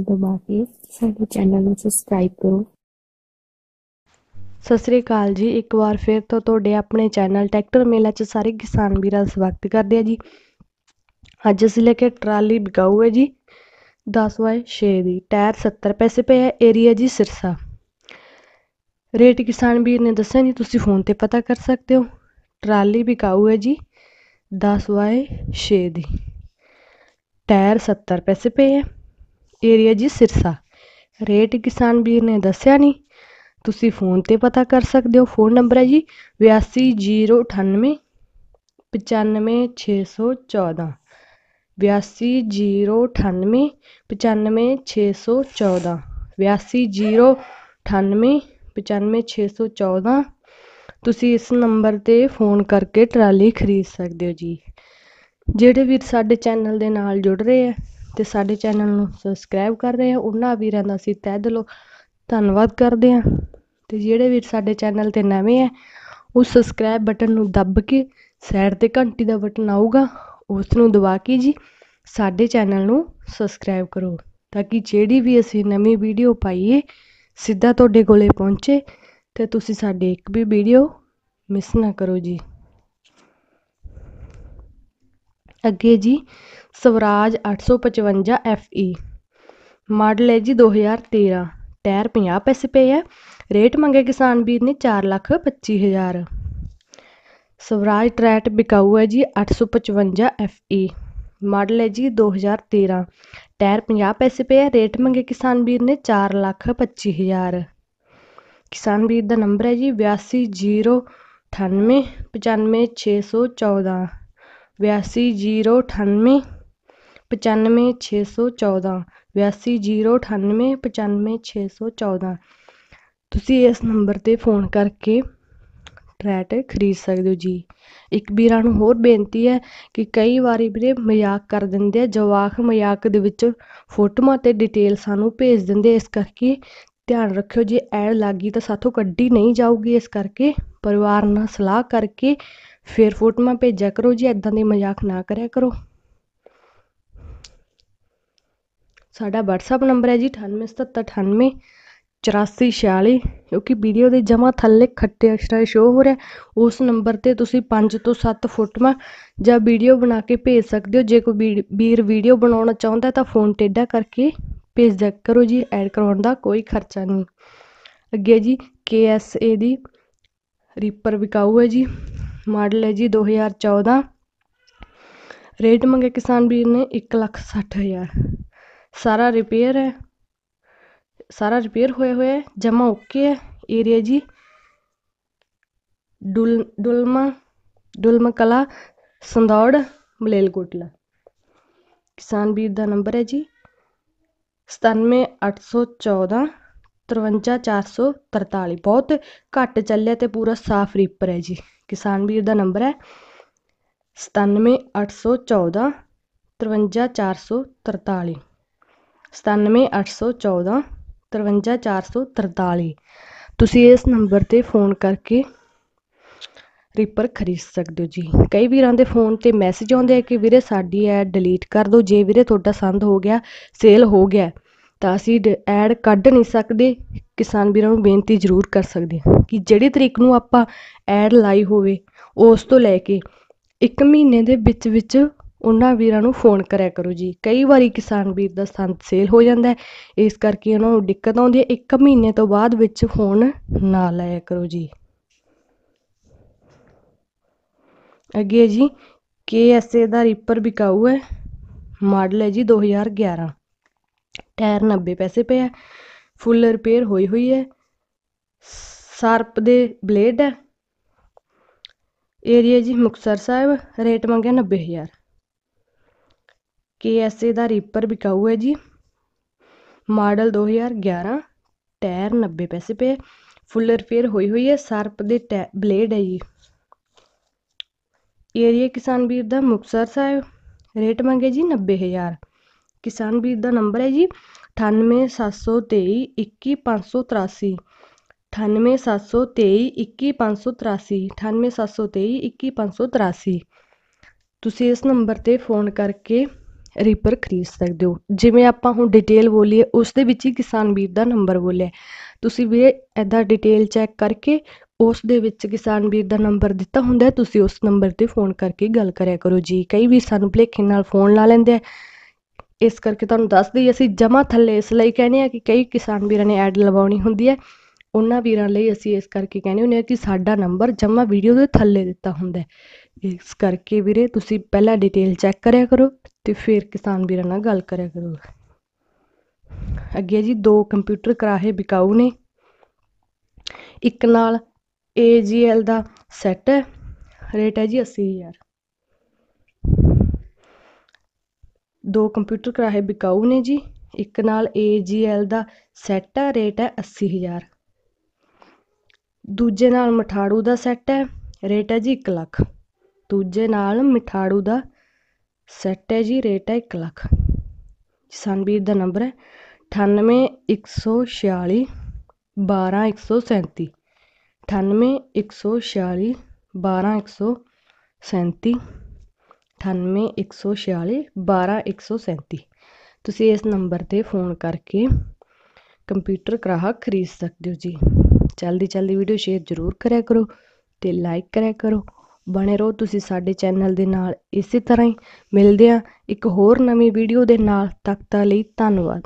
ਨੂੰ ਦਬਾ ਕੇ ਸਾਡੇ ਚੈਨਲ ਨੂੰ ਸਬਸਕ੍ਰਾਈਬ ਕਰੋ। ਸਤਿ ਸ੍ਰੀ ਅਕਾਲ ਜੀ। ਇੱਕ ਵਾਰ ਫਿਰ ਤੋਂ ਤੁਹਾਡੇ ਆਪਣੇ ਚੈਨਲ ਟਰੈਕਟਰ ਮੇਲਾ 'ਚ ਸਾਰੇ ਕਿਸਾਨ ਵੀਰਾਂ ਦਾ ਸਵਾਗਤ ਕਰਦੇ ਆ ਜੀ। ਅੱਜ ਅਸੀਂ ਲੈ ਕੇ ਟਰਾਲੀ ਬਿਕਾਊ ਹੈ ਜੀ। 10/6 ਦੀ। ਟਾਇਰ 70 ਪੈਸੇ ਪਏ ਹੈ ਏਰੀਆ ਜੀ ਸਿਰਸਾ। ਰੇਟ ਕਿਸਾਨ ਵੀਰ ਨੇ ਦੱਸਿਆ ਜੀ, ਤੁਸੀਂ ਫੋਨ ਤੇ ਪਤਾ ਕਰ ਸਕਦੇ ਹੋ। ਟਰਾਲੀ ਬਿਕਾਊ ਹੈ ਜੀ 10 ਬਾਏ 6 ਦੀ। ਟਾਇਰ 70 ਪੈਸੇ ਪਏ ਹੈ ਏਰੀਆ ਜੀ ਸਿਰਸਾ। ਰੇਟ ਕਿਸਾਨ ਵੀਰ ਨੇ ਦੱਸਿਆ ਨਹੀਂ ਤੁਸੀਂ ਫੋਨ ਤੇ ਪਤਾ ਕਰ ਸਕਦੇ ਹੋ। ਫੋਨ ਨੰਬਰ ਹੈ ਜੀ 82098 95614 82098 95614 82098 95614 ਤੁਸੀਂ ਇਸ ਨੰਬਰ ਤੇ ਫੋਨ ਕਰਕੇ ਟਰਾਲੀ ਖਰੀਦ ਸਕਦੇ ਹੋ ਜੀ। ਜਿਹੜੇ ਵੀਰ ਸਾਡੇ ਚੈਨਲ ਦੇ ਨਾਲ ਜੁੜ ਰਹੇ ਆ ਅਤੇ ਸਾਡੇ ਚੈਨਲ ਨੂੰ ਸਬਸਕ੍ਰਾਈਬ ਕਰ ਰਹੇ ਆ ਉਹਨਾਂ ਵੀਰਾਂ ਦਾ ਅਸੀਂ ਤਹਿ ਦਿਲੋਂ ਧੰਨਵਾਦ ਕਰਦੇ ਹਾਂ। ਅਤੇ ਜਿਹੜੇ ਵੀਰ ਸਾਡੇ ਚੈਨਲ ਤੇ ਨਵੇਂ ਹੈ, ਉਹ ਸਬਸਕ੍ਰਾਈਬ ਬਟਨ ਨੂੰ ਦੱਬ ਕੇ ਸਾਈਡ ਤੇ ਘੰਟੀ ਦਾ ਬਟਨ ਆਊਗਾ ਉਸ ਨੂੰ ਦਬਾ ਕੇ ਜੀ ਸਾਡੇ ਚੈਨਲ ਨੂੰ ਸਬਸਕ੍ਰਾਈਬ ਕਰੋ, ਤਾਂ ਕਿ ਜਿਹੜੀ ਵੀ ਅਸੀਂ ਨਵੀਂ ਵੀਡੀਓ ਪਾਈਏ, ਸਿੱਧਾ ਤੁਹਾਡੇ ਕੋਲੇ ਪਹੁੰਚੇ, ਤੇ ਤੁਸੀਂ ਸਾਡੀ ਇੱਕ ਵੀ ਵੀਡੀਓ ਮਿਸ ਨਾ ਕਰੋ ਜੀ। ਅੱਗੇ ਜੀ ਸਵਰਾਜ ਅੱਠ ਸੌ ਪਚਵੰਜਾ ਐਫ ਈ ਮਾਡਲ ਹੈ ਜੀ 2013 ਟਾਇਰ 50 ਪੈਸੇ ਪਏ ਹੈ ਰੇਟ ਮੰਗੇ ਕਿਸਾਨ ਵੀਰ ਨੇ 4 ਲੱਖ 25 ਹਜ਼ਾਰ। ਸਵਰਾਜ ਟਰੈਟ ਬਿਕਾਊ ਹੈ ਜੀ 855 ਈ ਮਾਡਲ ਹੈ ਜੀ 2013 ਟਾਇਰ 50 ਪੈਸੇ ਪਏ ਹੈ ਰੇਟ ਮੰਗੇ ਕਿਸਾਨ ਵੀਰ ਨੇ 4 ਲੱਖ 25 ਹਜ਼ਾਰ। ਕਿਸਾਨ ਵੀਰ ਦਾ ਨੰਬਰ ਹੈ ਜੀ ਪਚਾਨਵੇਂ ਛੇ ਸੌ ਚੌਦਾਂ, ਬਿਆਸੀ ਜੀਰੋ ਅਠਾਨਵੇਂ ਪਚਾਨਵੇਂ ਛੇ ਸੌ ਚੌਦਾਂ। ਤੁਸੀਂ ਇਸ ਨੰਬਰ ਤੇ ਫੋਨ ਕਰਕੇ ਟਰੈਟ ਖਰੀਦ ਸਕਦੇ ਹੋ ਜੀ। ਇੱਕ ਵੀਰਾਂ ਨੂੰ ਹੋਰ ਬੇਨਤੀ ਹੈ ਕਿ ਕਈ ਵਾਰੀ ਵੀਰੇ ਮਜ਼ਾਕ ਕਰ ਦਿੰਦੇ ਆ, ਜਵਾਕ ਮਜ਼ਾਕ ਦੇ ਵਿੱਚ ਫੋਟੋਆਂ ਅਤੇ ਡਿਟੇਲ ਸਾਨੂੰ ਭੇਜ ਦਿੰਦੇ ਇਸ ਕਰਕੇ ਧਿਆਨ ਰੱਖਿਓ ਜੇ ਐਡ ਲੱਗੀ ਤਾਂ ਸਾਥੋਂ ਕੱਢੀ ਨਹੀਂ ਜਾਊਗੀ, ਇਸ ਕਰਕੇ ਪਰਿਵਾਰ ਨਾਲ ਸਲਾਹ ਕਰਕੇ ਫਿਰ ਫੋਟੋਆਂ ਭੇਜਿਆ ਕਰੋ ਜੀ ਐਦਾਂ ਦੇ ਮਜ਼ਾਕ ਨਾ ਕਰਿਆ ਕਰੋ। ਸਾਡਾ ਵਟਸਐਪ ਨੰਬਰ ਹੈ ਜੀ 987798 8446 ਕਿਉਂਕਿ ਵੀਡੀਓ ਦੇ ਜਮਾ ਥੱਲੇ ਖੱਟੇ ਅਕਸ਼ਰਾਂ ਸ਼ੋਅ ਹੋ ਰਿਹਾ ਉਸ ਨੰਬਰ ਤੇ ਤੁਸੀਂ 5 ਤੋਂ 7 ਫੋਟੋਆਂ ਜਾਂ ਵੀਡੀਓ ਬਣਾ ਕੇ ਭੇਜ ਸਕਦੇ ਹੋ। ਜੇ ਕੋਈ ਵੀਰ ਵੀਡੀਓ ਬਣਾਉਣਾ ਚਾਹੁੰਦਾ ਤਾਂ ਫੋਨ ਟੇਢਾ ਕਰਕੇ ਭੇਜ ਦਿਆ ਕਰੋ ਜੀ ਐਡ ਕਰਵਾਉਣ ਦਾ ਕੋਈ ਖਰਚਾ ਨਹੀਂ। ਅੱਗੇ ਜੀ KSA ਦੀ ਰੀਪਰ ਵਿਕਾਊ ਹੈ ਜੀ ਮਾਡਲ ਹੈ ਜੀ 2014 ਰੇਟ ਮੰਗੇ ਕਿਸਾਨ ਵੀਰ ਨੇ 1 ਲੱਖ 60 ਹਜ਼ਾਰ। ਸਾਰਾ ਰਿਪੇਅਰ ਹੈ। ਸਾਰਾ ਰਿਪੇਅਰ ਹੋਇਆ ਹੋਇਆ ਹੈ। ਜਮਾ ਓਕੇ ਹੈ ਏਰੀਆ ਜੀ। ਡੁਲ, ਡੁਲਮਾ ਡੁਲਮ ਕਲਾ ਸੰਦੌੜ, ਮਲੇਲਕੋਟਲਾ। ਕਿਸਾਨ ਵੀਰ ਦਾ ਨੰਬਰ ਹੈ ਜੀ। 97814 53443 ਬਹੁਤ ਘੱਟ ਚੱਲਿਆ ਤੇ ਪੂਰਾ ਸਾਫ਼ ਰੀਪਰ ਹੈ ਜੀ। ਕਿਸਾਨ ਵੀਰ ਦਾ ਨੰਬਰ ਹੈ। 97814 53443 ਸਤਾਨਵੇਂ ਅੱਠ ਸੌ ਚੌਦਾਂ, ਤਰਵੰਜਾ ਚਾਰ ਸੌ ਤਰਤਾਲੀ। ਤੁਸੀਂ ਇਸ ਨੰਬਰ 'ਤੇ ਫੋਨ ਕਰਕੇ ਰੀਪਰ ਖਰੀਦ ਸਕਦੇ ਹੋ ਜੀ। ਕਈ ਵੀਰਾਂ ਦੇ ਫੋਨ ਤੇ ਮੈਸੇਜ ਆਉਂਦੇ ਆ ਕਿ ਵੀਰੇ ਸਾਡੀ ਐਡ ਡਿਲੀਟ ਕਰ ਦਿਓ। ਜੇ ਵੀਰੇ ਤੁਹਾਡਾ ਸੰਦ ਹੋ ਗਿਆ ਸੇਲ ਹੋ ਗਿਆ, ਤਾਂ ਅਸੀਂ ਐਡ ਕੱਢ ਨਹੀਂ ਸਕਦੇ। ਕਿਸਾਨ ਵੀਰਾਂ ਨੂੰ ਬੇਨਤੀ ਜ਼ਰੂਰ ਕਰ ਸਕਦੇ ਹਾਂ ਕਿ ਜਿਹੜੀ ਤਰੀਕ ਨੂੰ ਆਪਾਂ ਐਡ ਲਾਈ ਹੋਵੇ, ਉਸ ਤੋਂ ਲੈ ਕੇ 1 ਮਹੀਨੇ ਦੇ ਵਿੱਚ ਵਿੱਚ ਉਹਨਾਂ ਵੀਰਾਂ ਨੂੰ ਫੋਨ ਕਰਿਆ ਕਰੋ ਜੀ। ਕਈ ਵਾਰੀ ਕਿਸਾਨ ਵੀਰ ਦਾ ਸੰਦ ਸੇਲ ਹੋ ਜਾਂਦਾ ਇਸ ਕਰਕੇ ਉਹਨਾਂ ਨੂੰ ਦਿੱਕਤ ਆਉਂਦੀ ਹੈ। ਇੱਕ ਮਹੀਨੇ ਤੋਂ ਬਾਅਦ ਵਿੱਚ ਫੋਨ ਨਾ ਲਾਇਆ ਕਰੋ ਜੀ। ਅੱਗੇ ਜੀ KSA ਦਾ ਰੀਪਰ ਵਿਕਾਊ ਹੈ। ਮਾਡਲ ਹੈ ਜੀ 2011 ਟਾਇਰ 90 ਪੈਸੇ ਪਏ ਹੈ। ਫੁੱਲ ਰਿਪੇਅਰ ਹੋਈ ਹੋਈ ਹੈ। ਸਾਰਪ ਦੇ ਬਲੇਡ ਹੈ। ਏਰੀਆ ਜੀ ਮੁਕਤਸਰ ਸਾਹਿਬ, ਰੇਟ ਮੰਗਿਆ 90000 ਕੇ ਐੱਸ ਏ ਦਾ ਰੀਪਰ ਬਿਕਾਊ ਹੈ ਜੀ। ਮਾਡਲ 2011 ਟਾਇਰ 90 ਪੈਸੇ ਪਏ ਫੁੱਲ ਰਿਪੇਅਰ ਹੋਈ ਹੋਈ ਹੈ, ਸਰਪ ਦੇ ਬਲੇਡ ਹੈ ਜੀ। ਏਰੀਆ ਕਿਸਾਨ ਵੀਰ ਦਾ ਮੁਕਤਸਰ ਸਾਹਿਬ, ਰੇਟ ਮੰਗੇ ਜੀ 90000 ਕਿਸਾਨ ਵੀਰ ਦਾ ਨੰਬਰ ਹੈ ਜੀ 98723 21583 98723 21583 98723 21583 ਤੁਸੀਂ ਇਸ ਨੰਬਰ ਤੇ ਫੋਨ ਕਰਕੇ ਰੀਪਰ ਖਰੀਦ ਸਕਦੇ ਹੋ। ਜਿਵੇਂ ਆਪਾਂ ਹੁਣ ਡਿਟੇਲ ਬੋਲੀਏ ਉਸ ਦੇ ਵਿੱਚ ਹੀ ਕਿਸਾਨ ਵੀਰ ਦਾ ਨੰਬਰ ਬੋਲਿਆ ਤੁਸੀਂ ਵੀ ਐਦਾਂ ਡਿਟੇਲ ਚੈੱਕ ਕਰਕੇ ਉਸ ਦੇ ਵਿੱਚ ਕਿਸਾਨ ਵੀਰ ਦਾ ਨੰਬਰ ਦਿੱਤਾ ਹੁੰਦਾ ਤੁਸੀਂ ਉਸ ਨੰਬਰ ਤੇ ਫੋਨ ਕਰਕੇ ਗੱਲ ਕਰਿਆ ਕਰੋ ਜੀ। ਕਈ ਵੀ ਸਾਨੂੰ ਭੁਲੇਖੇ ਨਾਲ ਫੋਨ ਲਾ ਲੈਂਦੇ ਆ। ਇਸ ਕਰਕੇ ਤੁਹਾਨੂੰ ਦੱਸ ਦਈਏ, ਅਸੀਂ ਜਮਾ ਥੱਲੇ ਇਸ ਲਈ ਕਹਿੰਦੇ ਆ ਕਿ ਕਈ ਕਿਸਾਨ ਵੀਰਾਂ ਨੇ ਐਡ ਲਵਾਉਣੀ ਹੁੰਦੀ ਹੈ। ਉਹਨਾਂ ਵੀਰਾਂ ਲਈ ਅਸੀਂ ਇਸ ਕਰਕੇ ਕਹਿੰਦੇ ਹੁੰਦੇ ਆ ਕਿ ਸਾਡਾ ਨੰਬਰ ਜਮਾ ਵੀਡੀਓ ਦੇ ਥੱਲੇ ਦਿੱਤਾ ਹੁੰਦਾ ਇਸ ਕਰਕੇ ਵੀਰੇ ਤੁਸੀਂ ਪਹਿਲਾਂ ਡਿਟੇਲ ਚੈੱਕ ਕਰਿਆ ਕਰੋ। ਤੇ ਫਿਰ ਕਿਸਾਨ ਵੀਰਾਂ ਨਾਲ ਗੱਲ ਕਰਿਆ ਕਰੋ ਅੱਗੇ ਜੀ ਦੋ ਕੰਪਿਊਟਰ ਕਰਾਹੇ ਵਿਕਾਊ ਨੇ। ਇੱਕ ਨਾਲ AGL ਦਾ ਸੈੱਟ ਹੈ। ਰੇਟ ਹੈ ਜੀ 80000 ਦੋ ਕੰਪਿਊਟਰ ਕਰਾਹੇ ਵਿਕਾਊ ਨੇ ਜੀ। ਇੱਕ ਨਾਲ AGL ਦਾ ਸੈੱਟ ਹੈ। ਰੇਟ ਹੈ 80000 ਦੂਜੇ ਨਾਲ ਮਠਾੜੂ ਦਾ ਸੈੱਟ ਹੈ। ਰੇਟ ਹੈ ਜੀ 1 ਲੱਖ। ਦੂਜੇ ਨਾਲ ਮਿਠਾੜੂ ਦਾ ਸੈੱਟ ਹੈ ਜੀ, ਰੇਟ ਹੈ ਇੱਕ ਲੱਖ। ਸਨਵੀਰ ਦਾ ਨੰਬਰ ਹੈ ਅਠਾਨਵੇਂ ਇੱਕ ਸੌ ਛਿਆਲੀ ਬਾਰ੍ਹਾਂ ਇੱਕ ਸੌ ਸੈਂਤੀ। ਅਠਾਨਵੇਂ ਇੱਕ ਸੌ ਛਿਆਲੀ ਬਾਰ੍ਹਾਂ ਇੱਕ ਸੌ ਸੈਂਤੀ। ਅਠਾਨਵੇਂ ਇੱਕ ਸੌ ਛਿਆਲੀ ਬਾਰ੍ਹਾਂ ਇੱਕ ਸੌ ਸੈਂਤੀ। ਤੁਸੀਂ ਇਸ ਨੰਬਰ ਤੇ ਫੋਨ ਕਰਕੇ ਕੰਪਿਊਟਰ ਗ੍ਰਾਹਕ ਖਰੀਦ ਸਕਦੇ ਹੋ ਜੀ। ਜਲਦੀ ਜਲਦੀ ਵੀਡੀਓ ਸ਼ੇਅਰ ਜ਼ਰੂਰ ਕਰਿਆ ਕਰੋ ਅਤੇ ਲਾਈਕ ਕਰਿਆ ਕਰੋ। ਬਣੇ ਰਹੋ, ਤੁਸੀਂ ਸਾਡੇ ਚੈਨਲ ਦੇ ਨਾਲ ਇਸੇ ਤਰ੍ਹਾਂ ਹੀ ਮਿਲਦੇ ਹਾਂ ਇੱਕ ਹੋਰ ਨਵੀਂ ਵੀਡੀਓ ਦੇ ਨਾਲ। ਤੱਕ ਤਾਂ ਲਈ ਧੰਨਵਾਦ।